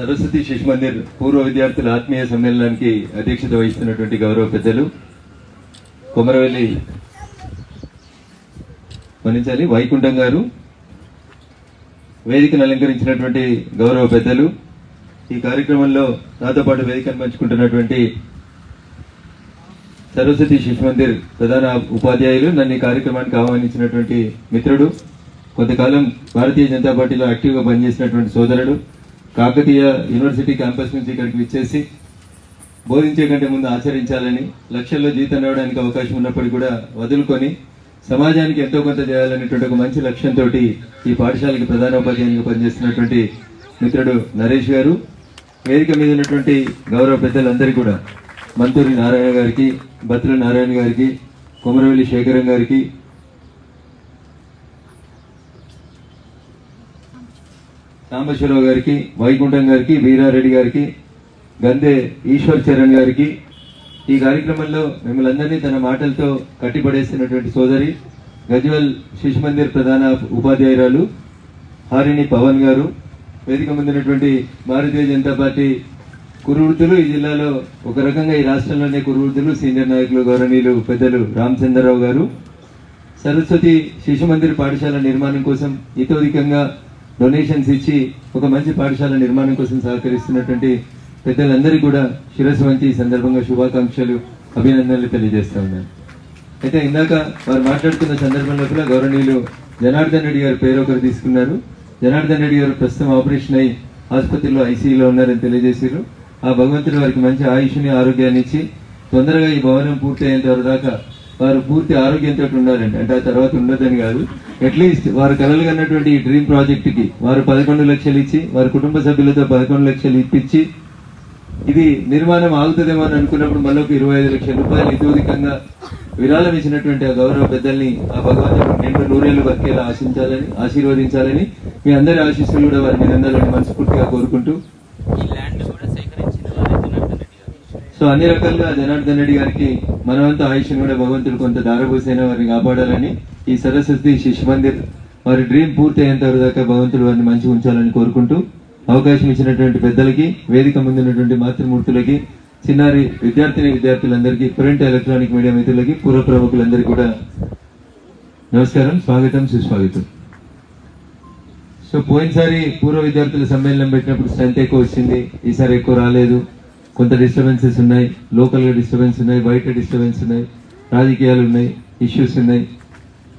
సరస్వతి శిశు మందిర్ పూర్వ విద్యార్థుల ఆత్మీయ సమ్మేళనానికి అధ్యక్షత వహిస్తున్నటువంటి గౌరవ పెద్దలు. కొమరవెల్లి మన్నించాలి. వైకుంఠం గారు వేదికను అలంకరించినటువంటి గౌరవ పెద్దలు. ఈ కార్యక్రమంలో నాతో పాటు వేదికను పంచుకుంటున్నటువంటి సరస్వతి శిశు మందిర్ ప్రధాన ఉపాధ్యాయులు నన్ను ఈ కార్యక్రమానికి ఆహ్వానించినటువంటి మిత్రుడు కొంతకాలం భారతీయ జనతా పార్టీలో యాక్టివ్గా పనిచేసినటువంటి సోదరుడు కాకతీయ యూనివర్సిటీ క్యాంపస్ నుంచి ఇక్కడికి విచ్చేసి బోధించే కంటే ముందు ఆచరించాలని లక్షల్లో జీతం రావడానికి అవకాశం ఉన్నప్పటికీ కూడా వదులుకొని సమాజానికి ఎంతో కొంత చేయాలనేటువంటి ఒక మంచి లక్ష్యంతో ఈ పాఠశాలకి ప్రధానోపాధ్యాయునిగా పనిచేస్తున్నటువంటి మిత్రుడు నరేష్ గారు వేదిక మీద ఉన్నటువంటి గౌరవ పెద్దలందరికీ కూడా మంతూరి నారాయణ గారికి బత్తుల నారాయణ గారికి కొమరవెల్లి శేఖరం గారికి సాంబశివరావు గారికి వైకుంఠం గారికి వీరారెడ్డి గారికి గందే ఈశ్వర్ చరణ్ గారికి ఈ కార్యక్రమంలో మిమ్మల్ని అందరినీ తన మాటలతో కట్టిపడేస్తున్నటువంటి సోదరి గజ్వల్ శిశు మందిర్ ప్రధాన ఉపాధ్యాయురాలు హారిణి పవన్ గారు వేదిక ముందున్నటువంటి భారతీయ జనతా పార్టీ కురువృత్తులు ఈ జిల్లాలో ఒక రకంగా ఈ రాష్ట్రంలోనే కురువృత్తులు సీనియర్ నాయకులు గౌరవనీయులు పెద్దలు రామచంద్రరావు గారు. సరస్వతి శిశు మందిర్ పాఠశాల నిర్మాణం కోసం ఇతోధికంగా డొనేషన్స్ ఇచ్చి ఒక మంచి పాఠశాల నిర్మాణం కోసం సహకరిస్తున్నటువంటి పెద్దలందరికీ కూడా శిరస్సు వంచి ఈ సందర్భంగా శుభాకాంక్షలు అభినందనలు తెలియజేస్తా ఉన్నాను. అయితే ఇందాక వారు మాట్లాడుతున్న సందర్భంలో కూడా గౌరవనీయులు జనార్దన్ రెడ్డి గారి పేరు ఒకరు తీసుకున్నారు. జనార్దన్ రెడ్డి గారు ప్రస్తుతం ఆపరేషన్ అయి ఆసుపత్రిలో ఐసీయూలో ఉన్నారని తెలియజేశారు. ఆ భగవంతుడు వారికి మంచి ఆయుష్ని ఆరోగ్యాన్ని ఇచ్చి తొందరగా ఈ భవనం పూర్తి అయ్యేంత దాకా వారు పూర్తి ఆరోగ్యంతో ఉండాలండి. అంటే ఆ తర్వాత ఉండదని కాదు. అట్లీస్ట్ వారు కలలు కన్నటువంటి ఈ డ్రీమ్ ప్రాజెక్ట్కి వారు పదకొండు లక్షలు ఇచ్చి వారి కుటుంబ సభ్యులతో పదకొండు లక్షలు ఇప్పించి ఇది నిర్మాణం ఆగుతుందేమో అని అనుకున్నప్పుడు మళ్ళీ ఒక ఇరవై ఐదు లక్షల రూపాయలు ఇతోధికంగా విరాళం ఇచ్చినటువంటి ఆ గౌరవ పెద్దల్ని ఆ భగవంతుడు నిండు నూరేళ్ళు బతికేలా ఆశించాలని ఆశీర్వదించాలని మీ అందరి ఆశీస్సులు కూడా వారి మీద ఉండాలని మనస్ఫూర్తిగా కోరుకుంటూ ఈ ల్యాండ్ కూడా సేకరించిన వారే జనార్దన్ రెడ్డి గారు సో అన్ని రకాలుగా జనార్దన్ రెడ్డి గారికి మనవంత ఆయుష్ని కూడా భగవంతుడు కొంత దారపోసైన వారిని కాపాడాలని ఈ సరస్వతి శిశు మందిర్ వారి డ్రీమ్ పూర్తి అయ్యేంత వరకు దాకా భగవంతుడు వారిని మంచిగా ఉంచాలని కోరుకుంటూ అవకాశం ఇచ్చినటువంటి పెద్దలకి వేదిక ముందున్నటువంటి మాతృమూర్తులకి చిన్నారి విద్యార్థిని విద్యార్థులందరికీ ప్రింట్ ఎలక్ట్రానిక్ మీడియా మిత్రులకి పూర్వ ప్రముఖులందరికీ కూడా నమస్కారం స్వాగతం సుస్వాగతం. సో పోయినసారి పూర్వ విద్యార్థుల సమ్మేళనం పెట్టినప్పుడు స్ట్రెంత్ ఎక్కువ వచ్చింది ఈసారి ఎక్కువ రాలేదు. కొంత డిస్టర్బెన్సెస్ ఉన్నాయి లోకల్గా డిస్టర్బెన్స్ ఉన్నాయి బయట డిస్టర్బెన్స్ ఉన్నాయి రాజకీయాలు ఉన్నాయి ఇష్యూస్ ఉన్నాయి.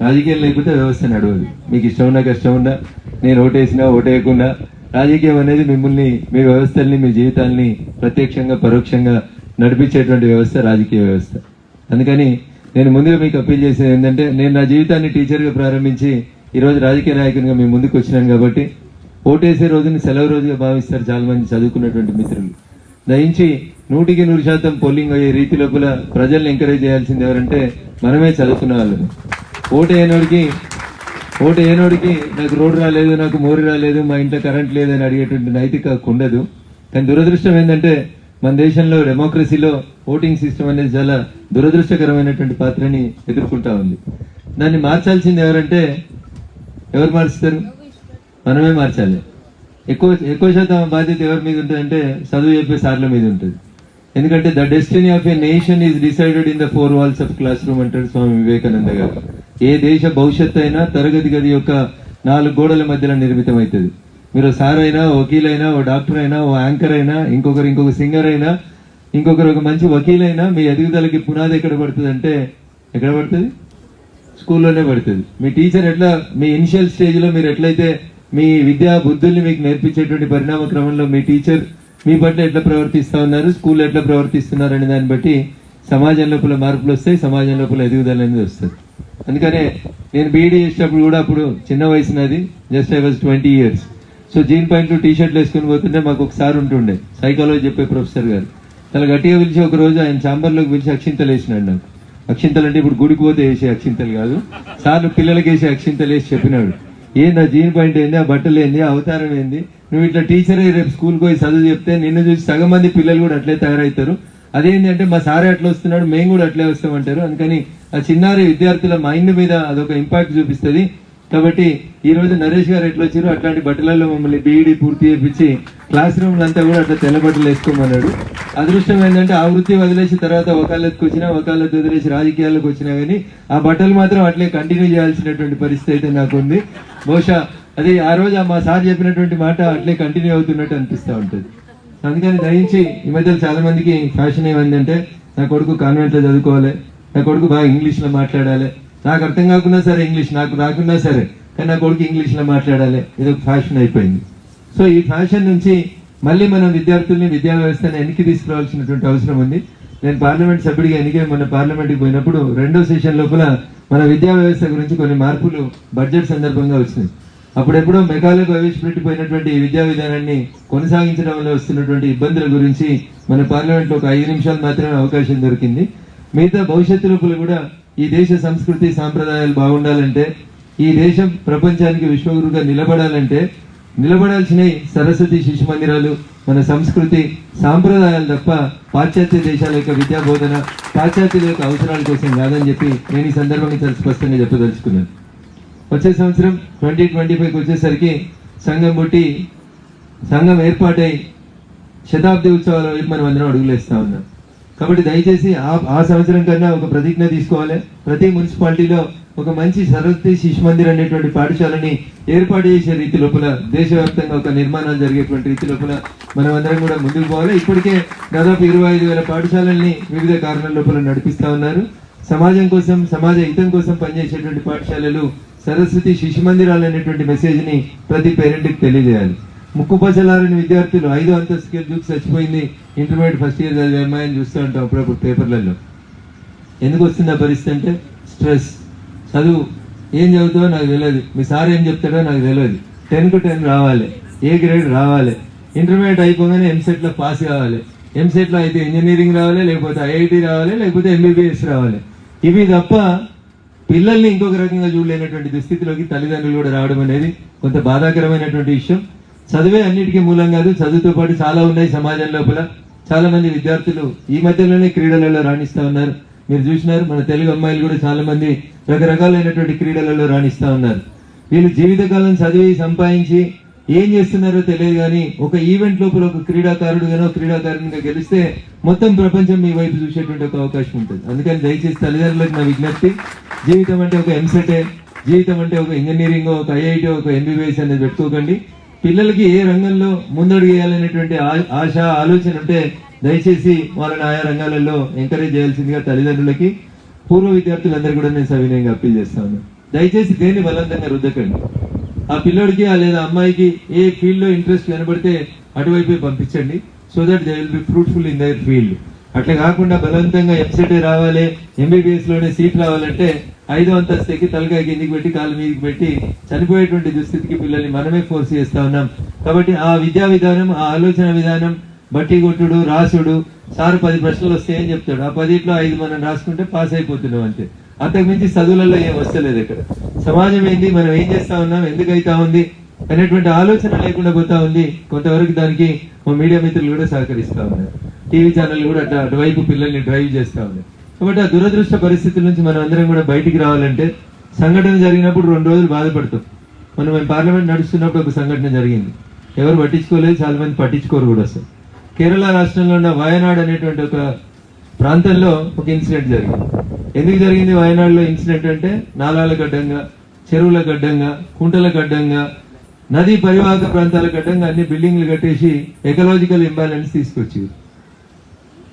రాజకీయాలు లేకపోతే వ్యవస్థ నడవదు. మీకు ఇష్టం ఉన్నా కష్టం ఉన్నా నేను ఓటేసినా ఓటేయకుండా రాజకీయం అనేది మిమ్మల్ని మీ వ్యవస్థల్ని మీ జీవితాల్ని ప్రత్యక్షంగా పరోక్షంగా నడిపించేటువంటి వ్యవస్థ రాజకీయ వ్యవస్థ. అందుకని నేను ముందుగా మీకు అప్పీల్ చేసేది ఏంటంటే నేను నా జీవితాన్ని టీచర్గా ప్రారంభించి ఈరోజు రాజకీయ నాయకునిగా మీ ముందుకు వచ్చినాను కాబట్టి ఓటేసే రోజుని సెలవు రోజుగా భావిస్తారు చాలామంది చదువుకున్నటువంటి మిత్రులు. దయించి నూటికి నూరు శాతం పోలింగ్ అయ్యే రీతి లోపల ప్రజల్ని ఎంకరేజ్ చేయాల్సింది ఎవరంటే మనమే చదువుకున్న వాళ్ళని ఓటు అయినోడికి ఓటు అయినోడికి నాకు రోడ్డు రాలేదు నాకు మోరి రాలేదు మా ఇంట్లో కరెంట్ లేదని అడిగేటువంటి నైతిక ఉండదు. కానీ దురదృష్టం ఏంటంటే మన దేశంలో డెమోక్రసీలో ఓటింగ్ సిస్టమ్ అనేది చాలా దురదృష్టకరమైనటువంటి పాత్రని ఎదుర్కొంటా ఉంది. దాన్ని మార్చాల్సింది ఎవరంటే ఎవరు మార్చుతారు మనమే మార్చాలి. ఎక్కువ ఎక్కువ శాతం బాధ్యత ఎవరి మీద ఉంటుందంటే చదువు చెప్పే సార్ల మీద ఉంటుంది. ఎందుకంటే the destiny of a nation is decided in the four walls of class room అంటాడు స్వామి వివేకానంద గారు. ఏ దేశ భవిష్యత్తు అయినా తరగతి గది యొక్క నాలుగు గోడల మధ్యలో నిర్మితం అవుతుంది మీరు సార్ అయినా వకీల్ అయినా ఓ డాక్టర్ అయినా ఓ యాంకర్ అయినా ఇంకొకరు ఇంకొక సింగర్ అయినా ఇంకొకరు ఒక మంచి వకీల్ అయినా మీ ఎదుగుదలకి పునాది ఎక్కడ పడుతుంది అంటే ఎక్కడ పడుతుంది? స్కూల్లోనే పడుతుంది. మీ టీచర్ ఎట్లా మీ ఇనిషియల్ స్టేజ్లో మీరు ఎట్లయితే మీ విద్యా బుద్ధుల్ని మీకు నేర్పించేటువంటి పరిణామ క్రమంలో మీ టీచర్ మీ పట్ల ఎట్లా ప్రవర్తిస్తూ ఉన్నారు స్కూల్ ఎట్లా ప్రవర్తిస్తున్నారు అనే దాన్ని బట్టి సమాజం లోపల మార్పులు వస్తాయి సమాజం లోపల ఎదుగుదల అనేది వస్తుంది. అందుకనే నేను బీఈడీ చేసేటప్పుడు కూడా అప్పుడు చిన్న వయసు నాది just I was twenty years so jean పాయింట్లు టీ షర్ట్లు వేసుకొని పోతుంటే మాకు ఒక సార్ ఉంటుండే సైకాలజీ చెప్పే ప్రొఫెసర్ గారు. చాలా గట్టిగా పిలిచి ఒక రోజు ఆయన ఛాంబర్లోకి పిలిచి అక్షింతలు వేసినాడు నాకు. అక్షింతలు అంటే ఇప్పుడు గుడికి పోతే వేసే అక్షింతలు కాదు సార్లు పిల్లలకి వేసే అక్షింతలు వేసి చెప్పినాడు. ఏంది ఆ జీన్ పాయింట్ ఏంది? ఆ బట్టలు ఏంది? ఆ అవతారం ఏంది? నువ్వు ఇట్లా టీచరే రేపు స్కూల్కి పోయి చదువు చెప్తే నిన్ను చూసి సగం మంది పిల్లలు కూడా అట్లే తయారవుతారు. అదేంటి అంటే మా సారే అట్లా వస్తున్నాడు మేము కూడా అట్లే వస్తామంటారు. అందుకని ఆ చిన్నారి విద్యార్థుల మైండ్ మీద అదొక ఇంపాక్ట్ చూపిస్తుంది. కాబట్టి ఈ రోజు నరేష్ గారు ఎట్లా వచ్చారు అట్లాంటి బట్టలలో మమ్మల్ని బీఈడి పూర్తి చేపించి క్లాస్ రూమ్ అంతా కూడా అట్లా తెల్ల బట్టలు వేసుకోమన్నాడు. అదృష్టం ఏంటంటే ఆ వృత్తి వదిలేసి తర్వాత వకాలత్కి వచ్చినా వకాలత్ వదిలేసి రాజకీయాలకు వచ్చినా కానీ ఆ బట్టలు మాత్రం అట్లే కంటిన్యూ చేయాల్సినటువంటి పరిస్థితి అయితే నాకు ఉంది బహుశా అదే ఆ రోజు ఆ మా సార్ చెప్పినటువంటి మాట అట్లే కంటిన్యూ అవుతున్నట్టు అనిపిస్తూ ఉంటుంది. అందుకని దయించి ఈ మధ్యలో చాలా మందికి ఫ్యాషన్ ఏమైందంటే నా కొడుకు కాన్వెంట్లో చదువుకోవాలి నా కొడుకు బాగా ఇంగ్లీష్లో మాట్లాడాలి. నాకు అర్థం కాకున్నా సరే ఇంగ్లీష్ నాకు రాకున్నా సరే కానీ నా కొడుకు ఇంగ్లీష్లో మాట్లాడాలి. ఇది ఒక ఫ్యాషన్ అయిపోయింది. సో ఈ ఫ్యాషన్ నుంచి మళ్ళీ మనం విద్యార్థుల్ని విద్యా వ్యవస్థను వెనక్కి తీసుకురావాల్సినటువంటి అవసరం ఉంది. నేను పార్లమెంట్ సభ్యుడిగా ఎన్నికై మొన్న పార్లమెంట్కి పోయినప్పుడు రెండో సెషన్ లోపల మన విద్యా వ్యవస్థ గురించి కొన్ని మార్పులు బడ్జెట్ సందర్భంగా వచ్చినాయి. అప్పుడెప్పుడో మెకాలో ప్రవేశపెట్టిపోయినటువంటి ఈ విద్యా విధానాన్ని కొనసాగించడం వల్ల వస్తున్నటువంటి ఇబ్బందుల గురించి మన పార్లమెంట్లో ఒక ఐదు నిమిషాలు మాత్రమే అవకాశం దొరికింది. మిగతా భవిష్యత్తు లోపల కూడా ఈ దేశ సంస్కృతి సాంప్రదాయాలు బాగుండాలంటే ఈ దేశం ప్రపంచానికి విశ్వగురుగా నిలబడాలంటే నిలబడాల్సినవి సరస్వతి శిశు మందిరాలు మన సంస్కృతి సాంప్రదాయాలు తప్ప పాశ్చాత్య దేశాల యొక్క విద్యా బోధన పాశ్చాత్యుల యొక్క అవసరాల కోసం కాదని చెప్పి నేను ఈ సందర్భంగా చాలా స్పష్టంగా చెప్పదలుచుకున్నాను. వచ్చే సంవత్సరం ట్వంటీ ట్వంటీ ఫైవ్కి వచ్చేసరికి సంఘం పుట్టి సంఘం ఏర్పాటై శతాబ్ది ఉత్సవాల వైపు మనం అందరం అడుగులేస్తా ఉన్నాం. కాబట్టి దయచేసి ఆ ఆ సంవత్సరం కన్నా ఒక ప్రతిజ్ఞ తీసుకోవాలి. ప్రతి మున్సిపాలిటీలో ఒక మంచి సరస్వతి శిశు మందిర్ అనేటువంటి పాఠశాలని ఏర్పాటు చేసే రీతి లోపల దేశవ్యాప్తంగా ఒక నిర్మాణాలు జరిగేటువంటి రీతి లోపల మనం అందరం కూడా ముందుకు పోవాలి. ఇప్పటికే దాదాపు ఇరవై ఐదు వేల పాఠశాలల్ని వివిధ కారణాల లోపల నడిపిస్తా ఉన్నారు. సమాజం కోసం సమాజ హితం కోసం పనిచేసేటువంటి పాఠశాలలు సరస్వతి శిశు మందిరాలు అనేటువంటి మెసేజ్ని ప్రతి పేరెంట్కి తెలియజేయాలి. ముక్కు పచ్చలారని విద్యార్థులు ఐదో అంతస్తుకి చూసి చచ్చిపోయింది. ఇంటర్మీడియట్ ఫస్ట్ ఇయర్ చదివే అమ్మాయిని చూస్తూ ఉంటాం అప్పుడప్పుడు పేపర్లలో. ఎందుకు వస్తుంది ఆ పరిస్థితి అంటే స్ట్రెస్. చదువు. ఏం చదువుతావో నాకు తెలియదు మీ సార్ ఏం చెప్తాడో నాకు తెలియదు టెన్కు టెన్ రావాలి. ఏ గ్రేడ్ రావాలి. ఇంటర్మీడియట్ అయిపోగానే ఎంసెట్లో పాస్ కావాలి. ఎంసెట్లో అయితే ఇంజనీరింగ్ రావాలి లేకపోతే ఐఐటి రావాలి లేకపోతే ఎంబీబీఎస్ రావాలి. ఇవి తప్ప పిల్లల్ని ఇంకొక రకంగా చూడలేనటువంటి దుస్థితిలోకి తల్లిదండ్రులు కూడా రావడం అనేది కొంత బాధాకరమైనటువంటి విషయం. చదివే అన్నిటికీ మూలం కాదు. చదువుతో పాటు చాలా ఉన్నాయి సమాజం లోపల. చాలా మంది విద్యార్థులు ఈ మధ్యలోనే క్రీడలలో రాణిస్తూ ఉన్నారు. మీరు చూసినారు మన తెలుగు అమ్మాయిలు కూడా చాలా మంది రకరకాలైనటువంటి క్రీడలలో రాణిస్తూ ఉన్నారు. వీళ్ళు జీవితకాలం చదివి సంపాదించి ఏం చేస్తున్నారో తెలియదు కానీ ఒక ఈవెంట్ లోపల ఒక క్రీడాకారుడుగానో క్రీడాకారునిగా గెలిస్తే మొత్తం ప్రపంచం మీ వైపు చూసేటువంటి ఒక అవకాశం ఉంటుంది. అందుకని దయచేసి తల్లిదండ్రులకు నా విజ్ఞప్తి జీవితం అంటే ఒక ఎంసెటే జీవితం అంటే ఒక ఇంజనీరింగ్ ఒక ఐఐటి ఒక ఎంబీబీఎస్ అనేది పెట్టుకోకండి. పిల్లలకి ఏ రంగంలో ముందడుగు వేయాలనేటువంటి ఆశ ఆలోచన ఉంటే దయచేసి వాళ్ళని ఆయా రంగాలలో ఎంకరేజ్ చేయాల్సిందిగా తల్లిదండ్రులకి పూర్వ విద్యార్థులందరూ కూడా నేను సవినయంగా అప్పీల్ చేస్తాను. దయచేసి దేన్ని బలవంతంగా రుద్దకండి. ఆ పిల్లోడికి ఆ లేదా అమ్మాయికి ఏ ఫీల్డ్లో ఇంట్రెస్ట్ కనబడితే అటువైపే పంపించండి. So that they will be fruitful in their field. అట్లా కాకుండా బలవంతంగా ఎంసెట్ రావాలి ఎంబీబీఎస్లోనే సీట్ రావాలంటే ఐదో అంతస్తు ఎక్కి తలకాయ కిందికి పెట్టి కాలు మీదకి పెట్టి చనిపోయేటువంటి దుస్థితికి పిల్లల్ని మనమే ఫోర్స్ చేస్తా ఉన్నాం. కాబట్టి ఆ విద్యా విధానం ఆ ఆలోచన విధానం బట్టి కొట్టుడు రాసుడు. సార్ పది ప్రశ్నలు వస్తాయని చెప్తాడు? ఆ పదిట్లో ఐదు మనం రాసుకుంటే పాస్ అయిపోతున్నాం అంతే. అంతకుమించి చదువులలో ఏం వస్తలేదు ఇక్కడ. సమాజం ఏంది? మనం ఏం చేస్తా ఉన్నాం? ఎందుకైతా ఉంది? అనేటువంటి ఆలోచన లేకుండా పోతా ఉంది. కొంతవరకు దానికి మా మీడియా మిత్రులు కూడా సహకరిస్తూ ఉన్నారు. టీవీ ఛానల్ కూడా అట్లా అటువైపు పిల్లల్ని డ్రైవ్ చేస్తూ ఉన్నాయి కాబట్టి ఆ దురదృష్ట పరిస్థితుల నుంచి మనం అందరం కూడా బయటికి రావాలంటే సంఘటన జరిగినప్పుడు రెండు రోజులు బాధపడతాం. మనం పార్లమెంట్ నడుస్తున్నప్పుడు ఒక సంఘటన జరిగింది. ఎవరు పట్టించుకోలేదు చాలా మంది పట్టించుకోరు కూడా అసలు. కేరళ రాష్ట్రంలో ఉన్న వయనాడ్ అనేటువంటి ఒక ప్రాంతంలో ఒక ఇన్సిడెంట్ జరిగింది. ఎందుకు జరిగింది వయనాడులో ఇన్సిడెంట్ అంటే నాలాల గడ్డంగా చెరువుల గడ్డంగా కుంటల గడ్డంగా నదీ పరివాహక ప్రాంతాల గడ్డంగా అన్ని బిల్డింగ్లు కట్టేసి ఎకలాజికల్ ఇంబ్యాలెన్స్ తీసుకొచ్చి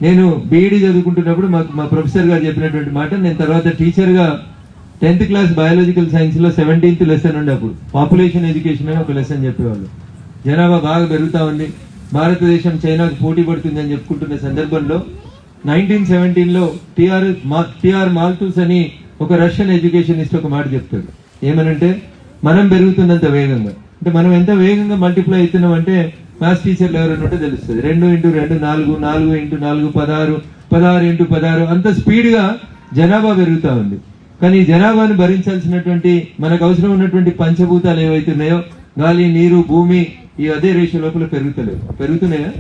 నేను బీఈడి చదువుకుంటున్నప్పుడు మాకు మా ప్రొఫెసర్ గారు చెప్పినటువంటి మాట నేను తర్వాత టీచర్గా టెన్త్ క్లాస్ బయాలజికల్ సైన్స్లో సెవెంటీన్త్ లెసన్ ఉండే అప్పుడు పాపులేషన్ ఎడ్యుకేషన్ అని ఒక లెసన్ చెప్పేవాళ్ళు. జనాభా బాగా పెరుగుతూ ఉంది. భారతదేశం చైనాకు పోటీ పడుతుందని చెప్పుకుంటున్న సందర్భంలో నైన్టీన్ సెవెంటీన్లో టిఆర్ మా టిఆర్ మాల్టూస్ అని ఒక రష్యన్ ఎడ్యుకేషనిస్ట్ ఒక మాట చెప్తాడు. ఏమనంటే మనం పెరుగుతున్నంత వేగంగా. అంటే మనం ఎంత వేగంగా మల్టిప్లై అవుతున్నాం అంటే మ్యాథ్స్ టీచర్లు ఎవరైనా ఉంటే తెలుస్తుంది. రెండు ఇంటూ రెండు నాలుగు నాలుగు ఇంటూ నాలుగు పదహారు పదహారు ఇంటూ పదహారు అంత స్పీడ్గా జనాభా పెరుగుతూ ఉంది. కానీ జనాభాను భరించాల్సినటువంటి మనకు అవసరం ఉన్నటువంటి పంచభూతాలు ఏవైతున్నాయో గాలి నీరు భూమి ఈ అదే రేషియో లోపల పెరుగుతలేవు పెరుగుతున్నాయా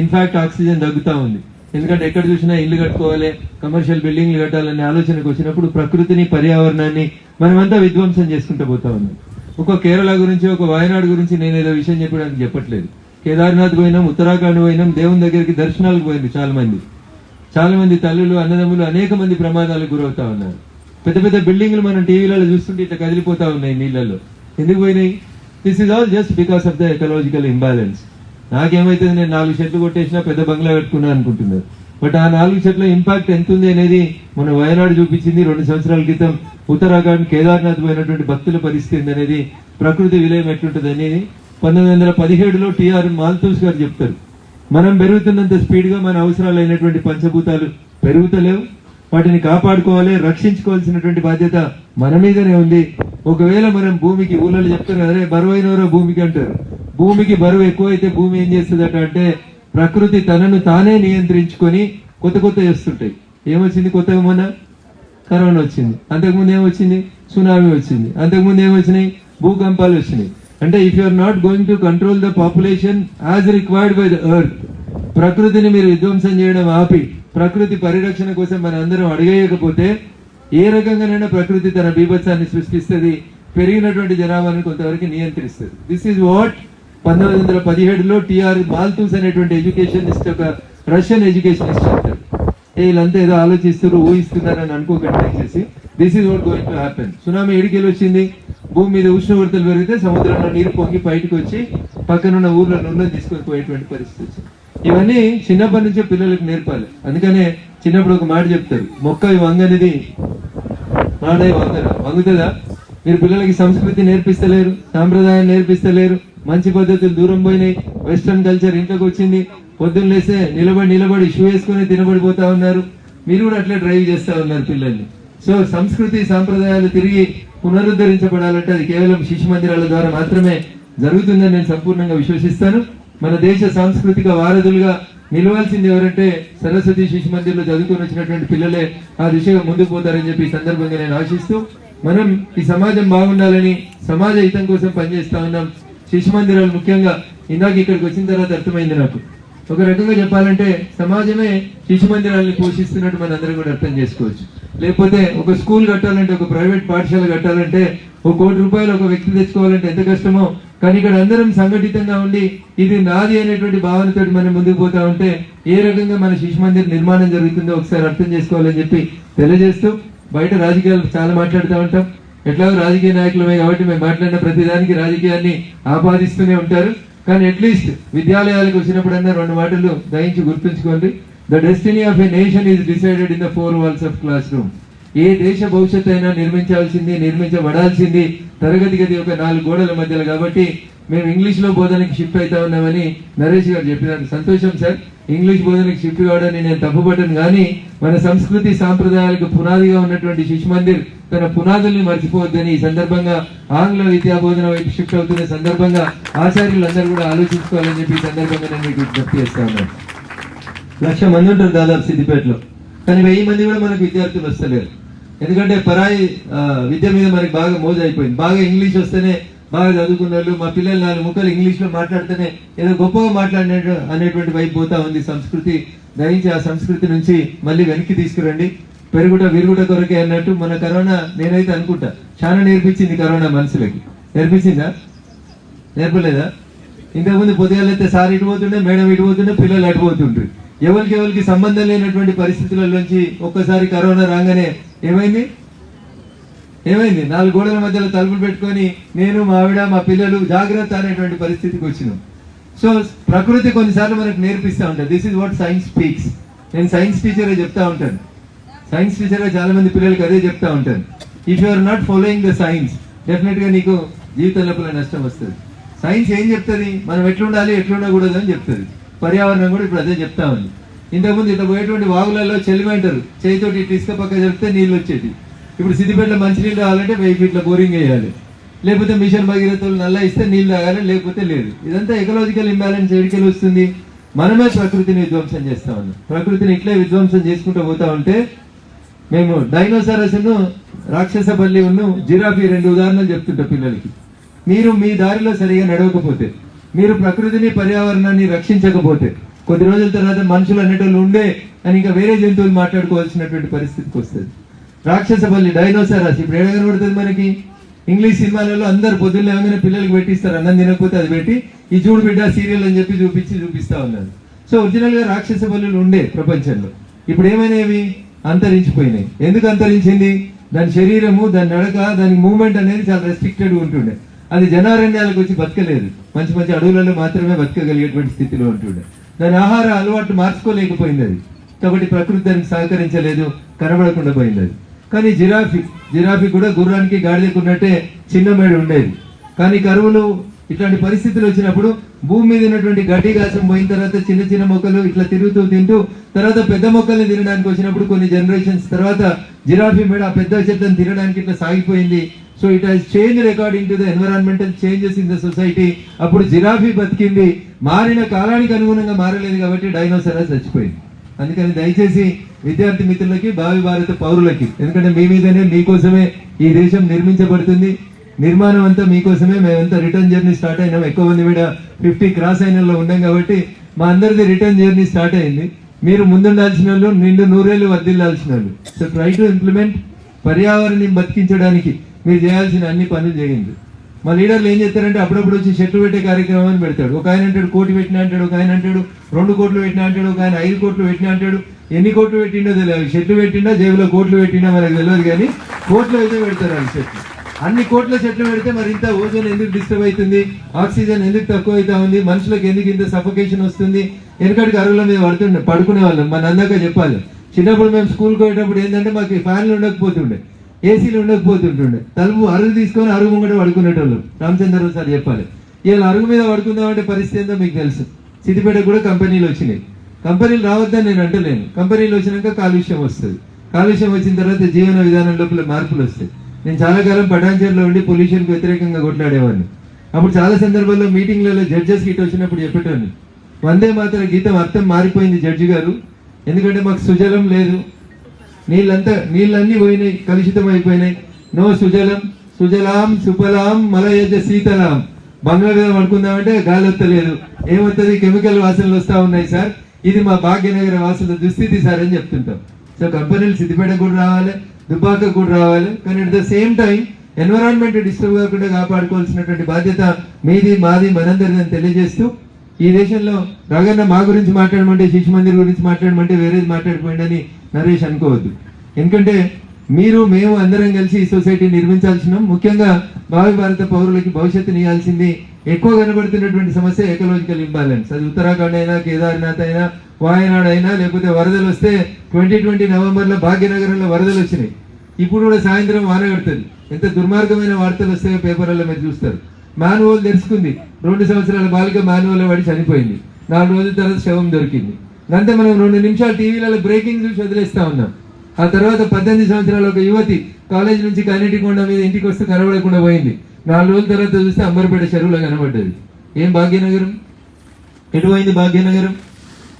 ఇన్ఫాక్ట్ ఆక్సిజన్ తగ్గుతా ఉంది. ఎందుకంటే ఎక్కడ చూసినా ఇల్లు కట్టుకోవాలి కమర్షియల్ బిల్డింగ్లు కట్టాలనే ఆలోచనకు వచ్చినప్పుడు ప్రకృతిని పర్యావరణాన్ని మనమంతా విధ్వంసం చేసుకుంటూ పోతా ఉన్నాం. ఒక కేరళ గురించి ఒక వయనాడు గురించి నేను ఏదో విషయం చెప్పడానికి చెప్పట్లేదు. కేదార్నాథ్ పోయినాం ఉత్తరాఖండ్ పోయినాం దేవుని దగ్గరికి దర్శనాలకు పోయింది చాలా మంది చాలా మంది తల్లులు అన్నదమ్ములు అనేక మంది ప్రమాదాలకు గురవుతా ఉన్నారు. పెద్ద పెద్ద బిల్డింగ్లు మనం టీవీలలో చూస్తుంటే ఇట్లా కదిలిపోతా ఉన్నాయి నీళ్ళల్లో. ఎందుకు పోయినాయి? This is all just because of the ecological imbalance నాకేమైతుంది నేను నాలుగు చెట్లు కొట్టేసినా పెద్ద బంగ్లా పెట్టుకున్నాను అనుకుంటున్నారు. బట్ ఆ నాలుగు చెట్ల ఇంపాక్ట్ ఎంత ఉంది అనేది మన వయనాడు చూపించింది. రెండు సంవత్సరాల క్రితం ఉత్తరాఖండ్ కేదార్నాథ్ పోయినటువంటి భక్తుల పరిస్థితి అనేది ప్రకృతి విలయం ఎట్లుంటుంది అనేది పంతొమ్మిది వందల పదిహేడులో టిఆర్ మాల్తూస్ గారు చెప్తారు. మనం పెరుగుతున్నంత స్పీడ్గా మన అవసరాలు అయినటువంటి పంచభూతాలు పెరుగుతలేవు. వాటిని కాపాడుకోవాలి రక్షించుకోవాల్సినటువంటి బాధ్యత మన మీదనే ఉంది. ఒకవేళ మనం భూమికి ఊళ్ళో చెప్తారు అదే "అరే, బరువైనవరో భూమికి అంటారు. భూమికి బరువు ఎక్కువైతే భూమి ఏం చేస్తుందట అంటే ప్రకృతి తనను తానే నియంత్రించుకొని కొత్త కొత్త చేస్తుంటాయి. ఏమొచ్చింది కొత్తగా మొన్న? కరోనా వచ్చింది. అంతకుముందు ఏమొచ్చింది? సునామీ వచ్చింది. అంతకుముందు ఏమొచ్చినాయి? భూకంపాలు వచ్చినాయి. అంటే if you are not going to control the population as required by the earth ప్రకృతిని మీరు విధ్వంసం చేయడం ఆపి ప్రకృతి పరిరక్షణ కోసం మన అందరం అడిగేయకపోతే ఏ రకంగానైనా ప్రకృతి తన బీభత్సాన్ని సృష్టిస్తుంది పెరిగినటువంటి జనాభాను కొంతవరకు నియంత్రిస్తుంది. దిస్ ఈజ్ వాట్ పంతొమ్మిది వందల పదిహేడులో టిఆర్ మాల్తూస్ అనేటువంటి ఎడ్యుకేషనిస్ట్ ఒక రష్యన్ ఎడ్యుకేషనిస్ట్ అంటారు. వీళ్ళంతా ఏదో ఆలోచిస్తారు అని అనుకోకండి దయచేసి. This is what going to happen tsunami ఎడికెళ్ళి వచ్చింది? భూమి మీద ఉష్ణోగ్రతలు పెరిగితే సముద్రంలో నీరు పొంగి బయటకు వచ్చి పక్కనున్న ఊర్లో నుండి తీసుకొని పోయేటువంటి పరిస్థితి. వచ్చింది ఇవన్నీ చిన్నప్పటి నుంచే పిల్లలకు నేర్పాలి. అందుకనే చిన్నప్పుడు ఒక మాట చెప్తారు. మొక్క వంగ అనేది మాడే వంగరా. వంగుతుందా? మీరు పిల్లలకి సంస్కృతి నేర్పిస్తలేరు సాంప్రదాయం నేర్పిస్తలేరు మంచి పద్ధతులు దూరం పోయినాయి వెస్ట్రన్ కల్చర్ ఇంట్లోకి వచ్చింది పొద్దున్న లేస్తే నిలబడి నిలబడి షూ వేసుకుని తినబడిపోతా ఉన్నారు. మీరు కూడా అట్లా డ్రైవ్ చేస్తూ ఉన్నారు పిల్లల్ని. సో సంస్కృతి సాంప్రదాయాలు తిరిగి పునరుద్ధరించబడాలంటే అది కేవలం శిశు మందిరాల ద్వారా మాత్రమే జరుగుతుందని నేను సంపూర్ణంగా విశ్వసిస్తాను. మన దేశ సాంస్కృతిక వారధులుగా నిలవాల్సింది ఎవరంటే సరస్వతి శిశు మందిర్లో చదువుకుని వచ్చినటువంటి పిల్లలే ఆ దిశగా ముందుకు పోతారని చెప్పి ఈ సందర్భంగా నేను ఆశిస్తూ మనం ఈ సమాజం బాగుండాలని సమాజ హితం కోసం పనిచేస్తా ఉన్నాం. శిశు మందిరాలు ముఖ్యంగా ఇందాక ఇక్కడికి వచ్చిన తర్వాత అర్థమైంది నాకు. ఒక రకంగా చెప్పాలంటే సమాజమే శిశు మందిరాలని పోషిస్తున్నట్టు మన అందరం కూడా అర్థం చేసుకోవచ్చు. లేకపోతే ఒక స్కూల్ కట్టాలంటే ఒక ప్రైవేట్ పాఠశాల కట్టాలంటే ఒక కోటి రూపాయలు ఒక వ్యక్తి తెచ్చుకోవాలంటే ఎంత కష్టమో కానీ ఇక్కడ అందరం సంఘటితంగా ఉండి ఇది నాది అనేటువంటి భావనతో మనం ముందుకు పోతా ఉంటే ఏ రకంగా మన శిశు మందిర్ నిర్మాణం జరుగుతుందో ఒకసారి అర్థం చేసుకోవాలని చెప్పి తెలియజేస్తూ బయట రాజకీయాలు చాలా మాట్లాడుతూ ఉంటాం. ఎట్లాగో రాజకీయ నాయకులమే కాబట్టి మేము మాట్లాడిన ప్రతిదానికి రాజకీయాన్ని ఆపాదిస్తూనే ఉంటారు. కానీ అట్లీస్ట్ విద్యాలయాలకు వచ్చినప్పుడన్నా రెండు మాటలు దయించి గుర్తుంచుకోండి. The destiny of a nation is decided in the four walls of class room. ఏ దేశ భవిష్యత్తు అయినా నిర్మించాల్సింది నిర్మించబడాల్సింది తరగతి గది ఒక నాలుగు గోడల మధ్యలో కాబట్టి మేము ఇంగ్లీష్లో బోధనకి షిఫ్ట్ అవుతా ఉన్నామని నరేష్ గారు చెప్పినారు. సంతోషం సార్. ఇంగ్లీష్ బోధనకి షిఫ్ట్ కావడాన్ని నేను తప్పుపట్టను కానీ మన సంస్కృతి సాంప్రదాయాలకు పునాదిగా ఉన్నటువంటి శిశు మందిర్ తన పునాదుల్ని మర్చిపోవద్దని ఈ సందర్భంగా ఆంగ్ల విద్యా బోధన వైపు షిఫ్ట్ అవుతున్న సందర్భంగా ఆచార్యులందరూ కూడా ఆలోచించుకోవాలని చెప్పి ఈ సందర్భంగా నేను మీకు విజ్ఞప్తి చేస్తాను లక్ష మంది ఉంటారు దాదాపు సిద్దిపేటలో. కానీ వెయ్యి మంది కూడా మనకు విద్యార్థులు వస్తలేరు. ఎందుకంటే పరాయి విద్య మీద మనకి బాగా మోజు అయిపోయింది. బాగా ఇంగ్లీష్ వస్తేనే బాగా చదువుకున్న వాళ్ళు మా పిల్లలు నాలుగు ముక్కలు ఇంగ్లీష్లో మాట్లాడితేనే ఏదో గొప్పగా మాట్లాడిన అనేటువంటి వైపు పోతా ఉంది సంస్కృతి. దయించి ఆ సంస్కృతి నుంచి మళ్ళీ వెనక్కి తీసుకురండి. పెరుగుట విరుగుట కొరకే అన్నట్టు మన కరోనా నేనైతే అనుకుంటా. చాలా నేర్పించింది కరోనా మనుషులకి. నేర్పించిందా? నేర్పలేదా? ఇంతకుముందు పొద్దుగాలైతే సార్ ఇటు పోతుండే మేడం ఇటు పోతుండే పిల్లలు అటు పోతుండ్రు. ఎవరికి ఎవరికి సంబంధం లేనటువంటి పరిస్థితులలోంచి ఒక్కసారి కరోనా రాగానే ఏమైంది? ఏమైంది? నాలుగు గోడల మధ్యలో తలుపులు పెట్టుకొని నేను మా ఆవిడ మా పిల్లలు జాగ్రత్త అనేటువంటి పరిస్థితికి వచ్చినాం. సో ప్రకృతి కొన్నిసార్లు మనకు నేర్పిస్తూ ఉంటుంది. This is what science speaks నేను సైన్స్ టీచరే చెప్తా ఉంటాను. సైన్స్ టీచర్గా చాలా మంది పిల్లలకి అదే చెప్తా ఉంటాను. If you are not following the science డెఫినెట్గా నీకు జీవిత లోపల నష్టం వస్తుంది. సైన్స్ ఏం చెప్తుంది? మనం ఎట్లుండాలి ఎట్లుండకూడదు అని చెప్తుంది. పర్యావరణం కూడా ఇప్పుడు అదే చెప్తా ఉంది. ఇంతకుముందు ఇట్లా పోయేటువంటి వాగులలో చెలిమంటారు చేతితోటి ఇట్లా ఇసుక పక్క చెప్తే నీళ్ళు వచ్చేది ఇప్పుడు సిద్దిపేటలో మంచినీళ్ళు రావాలంటే వెయ్యి ఫీట్ల బోరింగ్ వేయాలి. లేకపోతే మిషన్ భగీరథలు నల్ల ఇస్తే నీళ్ళు తాగాలి లేకపోతే లేదు. ఇదంతా ఎకలాజికల్ ఇంబ్యాలెన్స్ ఎడికెళ్ళి వస్తుంది. మనమే ప్రకృతిని విధ్వంసం చేస్తా ఉన్నాం. ప్రకృతిని ఇట్లే విధ్వంసం చేసుకుంటూ పోతా ఉంటే మేము డైనోసారస్ను రాక్షస బల్లి ఉన్ను జిరాఫీ రెండు ఉదాహరణలు చెప్తుంటా పిల్లలకి. మీరు మీ దారిలో సరిగా నడవకపోతే మీరు ప్రకృతిని పర్యావరణాన్ని రక్షించకపోతే కొద్ది రోజుల తర్వాత మనుషులు అనేటోళ్ళు ఉండే అని ఇంకా వేరే జంతువులు మాట్లాడుకోవాల్సినటువంటి పరిస్థితికి వస్తుంది. రాక్షస బల్లి డైనోసారస్ ఇప్పుడు ఏడ కనబడుతుంది మనకి? ఇంగ్లీష్ సినిమాలలో అందరు పొద్దున్న ఏమైనా పిల్లలకు పెట్టిస్తారు అన్నం తినకపోతే అది పెట్టి ఈ చూడు బిడ్డ సీరియల్ అని చెప్పి చూపించి చూపిస్తా ఉన్నారు. సో ఒరిజినల్గా రాక్షస బలులు ఉండే ప్రపంచంలో. ఇప్పుడు ఏమైనాయి అంతరించిపోయినాయి. ఎందుకు అంతరించింది? దాని శరీరము దాని నడక దాని మూమెంట్ అనేది చాలా రెస్ట్రిక్టెడ్గా ఉంటుండే. అది జనారణ్యాలకు వచ్చి బతకలేదు. మంచి మంచి అడవులలో మాత్రమే బతకగలిగేటువంటి స్థితిలో ఉంటుండే. దాని ఆహార అలవాటు మార్చుకోలేకపోయింది అది. కాబట్టి ప్రకృతి దానికి సహకరించలేదు కనబడకుండా పోయింది అది. కానీ జిరాఫీ జిరాఫీ కూడా గుర్రానికి గాడిదకున్నట్టే చిన్న మేడ ఉండేది. కానీ కరువులు ఇట్లాంటి పరిస్థితులు వచ్చినప్పుడు భూమి మీద ఉన్నటువంటి గడ్డి గాసం పోయిన తర్వాత చిన్న చిన్న మొక్కలు ఇట్లా తిరుగుతూ తింటూ తర్వాత పెద్ద మొక్కల్ని తినడానికి వచ్చినప్పుడు కొన్ని జనరేషన్స్ తర్వాత జిరాఫీ మేడ ఆ పెద్ద చెట్లను తినడానికి ఇట్లా సాగిపోయింది. So it has change according to the environmental changes in the society అప్పుడు జిరాఫీ బతికింది. మారిన కాలానికి అనుగుణంగా మారలేదు కాబట్టి డైనోసర్ చచ్చిపోయింది. అందుకని దయచేసి విద్యార్థి మిత్రులకి భావి భారత పౌరులకి ఎందుకంటే మీ మీదనే మీకోసమే ఈ దేశం నిర్మించబడుతుంది. నిర్మాణం అంతా మీకోసమే మేమంతా రిటర్న్ జర్నీ స్టార్ట్ అయినాం. ఎక్కువ మంది కూడా ఫిఫ్టీ క్రాస్ అయినలో ఉన్నాం కాబట్టి మా అందరిది రిటర్న్ జర్నీ స్టార్ట్ అయింది. మీరు ముందుండాల్సిన వాళ్ళు నిండు నూరేళ్ళు వర్దిల్లాల్సిన వాళ్ళు. సో ట్రై టు ఇంప్లిమెంట్ పర్యావరణం బతికించడానికి మీరు చేయాల్సిన అన్ని పనులు చేయండి. మా లీడర్లు ఏం చేస్తారంటే అప్పుడప్పుడు వచ్చి చెట్లు పెట్టే కార్యక్రమం అని పెడతాడు. ఒక ఆయన అంటాడు కోటి పెట్టినా అంటాడు ఒక ఆయన అంటాడు రెండు కోట్లు పెట్టినా అంటాడు ఒక ఆయన ఐదు కోట్లు పెట్టినా అంటాడు. ఎన్ని కోట్లు పెట్టిండో తెలియదు. చెట్లు పెట్టిండా జేబులో కోట్లు పెట్టినా మనకు తెలియదు కానీ కోట్లు అయితే పెడతారు వాళ్ళు చెట్లు అన్ని కోట్ల చెట్లు పెడితే మరి ఇంత ఓజోన్ ఎందుకు డిస్టర్బ్ అవుతుంది? ఆక్సిజన్ ఎందుకు తక్కువ అవుతా ఉంది? మనుషులకు ఎందుకు ఇంత సఫకేషన్ వస్తుంది? వెనకటికి అరుగుల మీద పడుతుండే పడుకునే వాళ్ళం. మన అందాక చెప్పాలి. చిన్నప్పుడు మేము స్కూల్కి పోయేటప్పుడు ఏంటంటే మాకు ఫ్యాన్లు ఉండకపోతుండే. ఏసీలు ఉండకపోతుంటుండే. తలుపు అరుగు తీసుకొని అరుగు ముంగట పడుకునేటోళ్ళు. రామచంద్రరావు సార్ చెప్పాలి. ఇలా అరుగు మీద పడుకుందామంటే పరిస్థితి ఏందో మీకు తెలుసు. సిద్దిపేట కూడా కంపెనీలు వచ్చినాయి. కంపెనీలు రావద్దని నేను అంటలేను. కంపెనీలు వచ్చినాక కాలుష్యం వస్తుంది. కాలుష్యం వచ్చిన తర్వాత జీవన విధానం లోపల మార్పులు వస్తాయి. నేను చాలా కాలం పటాన్చేరులో ఉండి పొల్యూషన్కి వ్యతిరేకంగా కొట్లాడేవాడిని. అప్పుడు చాలా సందర్భాల్లో మీటింగ్లలో జడ్జెస్ గిట్ వచ్చినప్పుడు చెప్పేటోని వందే మాత్రం గీతం అర్థం మారిపోయింది జడ్జి గారు. ఎందుకంటే మాకు సుజలం లేదు. నీళ్ళంతా నీళ్ళన్నీ పోయినాయి కలుషితం అయిపోయినాయి. నో సుజలం సుజలాం సుఫలాం మలయజ శీతలాం. బంగ్లాదేశం అనుకుందామంటే పడుకుందామంటే గాలి వస్తలేదు ఏమవుతుంది కెమికల్ వాసనలు వస్తూ ఉన్నాయి సార్. ఇది మా భాగ్యనగర వాసుల దుస్థితి సార్ అని చెప్తుంటాం. సో కంపెనీలు సిద్దిపేట కూడా రావాలి దుబ్బాక కూడా రావాలి. కానీ at the same time environment disturb కాకుండా కాపాడుకోవాల్సినటువంటి బాధ్యత మీది మాది మనందరిది అని తెలియజేస్తూ ఈ దేశంలో రాగన్న మా గురించి మాట్లాడమంటే శిశు మందిర్ గురించి మాట్లాడమంటే వేరేది మాట్లాడిపోయిందని నరేష్ అనుకోవద్దు. ఎందుకంటే మీరు మేము అందరం కలిసి ఈ సొసైటీ నిర్మించాల్సిన. ముఖ్యంగా భావి భారత పౌరులకి భవిష్యత్తుని ఇవ్వాల్సింది ఎక్కువ కనబడుతున్నటువంటి సమస్య ఎకలాజికల్ ఇంబాలెన్స్ అది ఉత్తరాఖండ్ అయినా కేదార్నాథ్ అయినా వాయనాడ్ అయినా లేకపోతే వరదలు వస్తే ట్వంటీ ట్వంటీ నవంబర్లో భాగ్యనగరంలో వరదలు వచ్చినాయి. ఇప్పుడు కూడా సాయంత్రం వాన కడుతుంది. ఎంత దుర్మార్గమైన వార్తలు వస్తాయో పేపర్లలో మీరు చూస్తారు. మాన్యువల్ తెలుసుకుంది రెండు సంవత్సరాల బాలిక మాన్యువల్ పడి చనిపోయింది. నాలుగు రోజుల తర్వాత శవం దొరికింది. అంతే మనం రెండు నిమిషాలు టీవీలలో బ్రేకింగ్ చూసి వదిలేస్తా ఉన్నాం. ఆ తర్వాత పద్దెనిమిది సంవత్సరాల ఒక యువతి కాలేజ్ నుంచి కన్నెటికొండ మీద ఇంటికి వస్తూ కనబడకుండా పోయింది. నాలుగు రోజుల తర్వాత చూస్తే అంబర్పేట చెరువులో కనబడ్డది. ఏం భాగ్యనగరం? ఎటు పోయింది భాగ్యనగరం?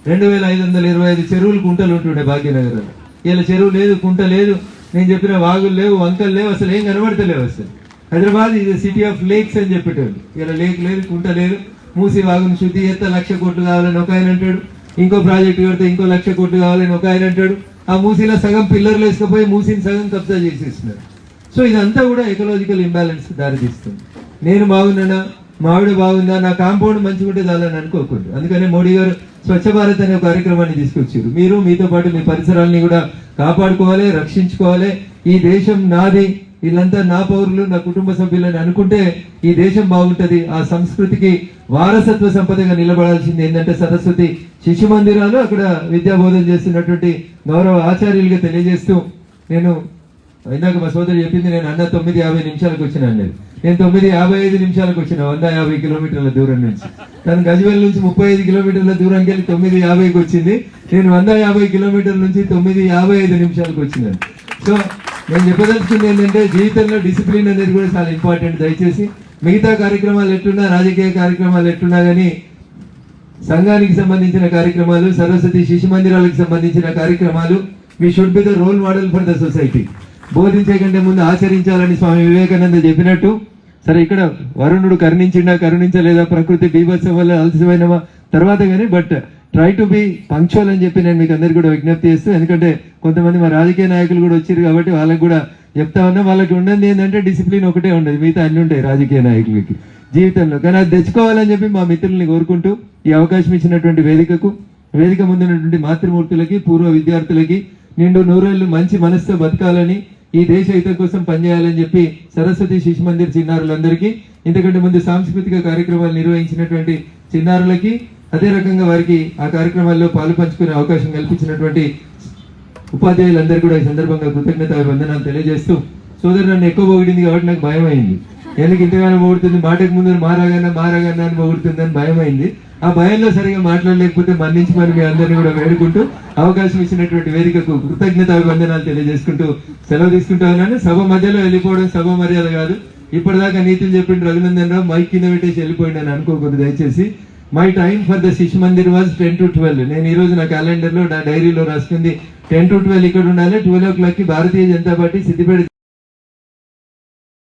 రెండు వేల ఐదు వందల ఇరవై ఐదు చెరువులు కుంటలు ఉంటుండే భాగ్యనగరం ఇలా చెరువు లేదు కుంట లేదు. నేను చెప్పిన వాగులు లేవు వంకలు లేవు అసలు ఏం కనబడతలేవు అసలు. హైదరాబాద్ ఇది సిటీ ఆఫ్ లేక్స్ అని చెప్పేటోళ్ళు. ఇలా లేక్ లేదు కుంట లేదు. మూసి వాగును శుద్ధి చేస్తే లక్ష కోట్లు కావాలని ఒక ఆయన అంటాడు. ఇంకో ప్రాజెక్ట్ కడితే ఇంకో లక్ష కోట్లు కావాలని ఒక ఆయన అంటాడు. ఆ మూసీలో సగం పిల్లర్లు వేసుకుపోయి మూసీని సగం కబ్జా చేసేస్తున్నారు. సో ఇదంతా కూడా ఎకలాజికల్ ఇంబ్యాలెన్స్ దారితీస్తుంది. నేను బాగున్నానా? మావిడ బాగుందా? నా కాంపౌండ్ మంచిగా ఉంటే చాలని అనుకోకూడదు. అందుకనే మోడీ గారు స్వచ్ఛ భారత్ అనే కార్యక్రమాన్ని తీసుకొచ్చారు. మీరు మీతో పాటు మీ పరిసరాలని కూడా కాపాడుకోవాలి రక్షించుకోవాలి. ఈ దేశం నాది. వీళ్ళంతా నా పౌరులు నా కుటుంబ సభ్యులని అనుకుంటే ఈ దేశం బాగుంటుంది. ఆ సంస్కృతికి వారసత్వ సంపదగా నిలబడాల్సింది ఏంటంటే సరస్వతి శిశు మందిరాలు అక్కడ విద్యా బోధన చేస్తున్నటువంటి గౌరవ ఆచార్యులుగా తెలియజేస్తూ నేను ఇందాక మా సోదరు చెప్పింది నేను అన్న తొమ్మిది యాభై నిమిషాలకు వచ్చిన అన్నది. నేను తొమ్మిది యాభై ఐదు నిమిషాలకు వచ్చిన వంద యాభై కిలోమీటర్ల దూరం నుంచి. తను గజ్వేల్ నుంచి ముప్పై ఐదు కిలోమీటర్ల దూరంకి వెళ్ళి తొమ్మిది యాభైకి వచ్చింది. నేను వంద యాభై కిలోమీటర్ల నుంచి తొమ్మిది యాభై ఐదు నిమిషాలకు వచ్చినాను. సో నేను చెప్పదలుచుకుంది ఏంటంటే జీవితంలో డిసిప్లిన్ అనేది కూడా చాలా ఇంపార్టెంట్ దయచేసి మిగతా కార్యక్రమాలు ఎట్టున్నా రాజకీయ కార్యక్రమాలు ఎట్టున్నా కానీ సంఘానికి సంబంధించిన కార్యక్రమాలు సరస్వతి శిశు మందిరాలకు సంబంధించిన కార్యక్రమాలు మీ should be the role model for the society బోధించే కంటే ముందు ఆచరించాలని స్వామి వివేకానంద చెప్పినట్టు. సరే ఇక్కడ వరుణుడు కరుణించిండా కరుణించలేదా? ప్రకృతి బీభత్సం వల్ల అలసిపోయినవా? తర్వాత కానీ but try to be punctual అని చెప్పి నేను మీకు అందరికి కూడా విజ్ఞప్తి చేస్తూ ఎందుకంటే కొంతమంది మా రాజకీయ నాయకులు కూడా వచ్చారు కాబట్టి వాళ్ళకి కూడా చెప్తా ఉన్నా వాళ్ళకి ఉండేది ఏంటంటే డిసిప్లిన్ ఒకటే ఉండదు మిగతా అన్ని ఉంటాయి రాజకీయ నాయకులకి జీవితంలో. కానీ అది తెచ్చుకోవాలని చెప్పి మా మిత్రుల్ని కోరుకుంటూ ఈ అవకాశం ఇచ్చినటువంటి వేదికకు వేదిక ముందున్నటువంటి మాతృమూర్తులకి పూర్వ విద్యార్థులకి నిండు నూరేళ్ళు మంచి మనసుతో బతకాలని ఈ దేశ హితం కోసం పనిచేయాలని చెప్పి సరస్వతి శిశు మందిర్ చిన్నారులందరికీ ఇంతకంటే ముందు సాంస్కృతిక కార్యక్రమాలు నిర్వహించినటువంటి చిన్నారులకి అదే రకంగా వారికి ఆ కార్యక్రమాల్లో పాలు పంచుకునే అవకాశం కల్పించినటువంటి ఉపాధ్యాయులందరూ కూడా ఈ సందర్భంగా కృతజ్ఞత వందనాలు తెలియజేస్తూ సోదరు నన్ను ఎక్కువ పొగిడింది కాబట్టి నాకు భయం అయింది ఎందుకు ఇంతగానో పొగుడుతుంది? మాటకు ముందు మారాగన్నా మారాగన్నా అని పొగుడుతుంది అని భయం అయింది ఆ భయంలో సరిగా మాట్లాడలేకపోతే మన్నించి మరి మీ అందరినీ కూడా వేడుకుంటూ అవకాశం ఇచ్చినటువంటి వేదికకు కృతజ్ఞత అభివందనాలు తెలియజేసుకుంటూ సెలవు తీసుకుంటూ ఉన్నాను. సభ మధ్యలో వెళ్ళిపోవడం సభ మర్యాద కాదు. ఇప్పటిదాకా నీతులు చెప్పిండు రఘునందన్ రావు మైక్ కింద పెట్టేసి వెళ్ళిపోయిండు అని అనుకోకూడదు. దయచేసి my time for the Shishu Mandir was ten to twelve నేను ఈ రోజు నా క్యాలెండర్లో నా డైరీలో రాసుకుంది. టెన్ టు ట్వెల్వ్ ఇక్కడ ఉండాలి. ట్వెల్వ్ ఓ క్లాక్కి భారతీయ జనతా పార్టీ సిద్దిపేట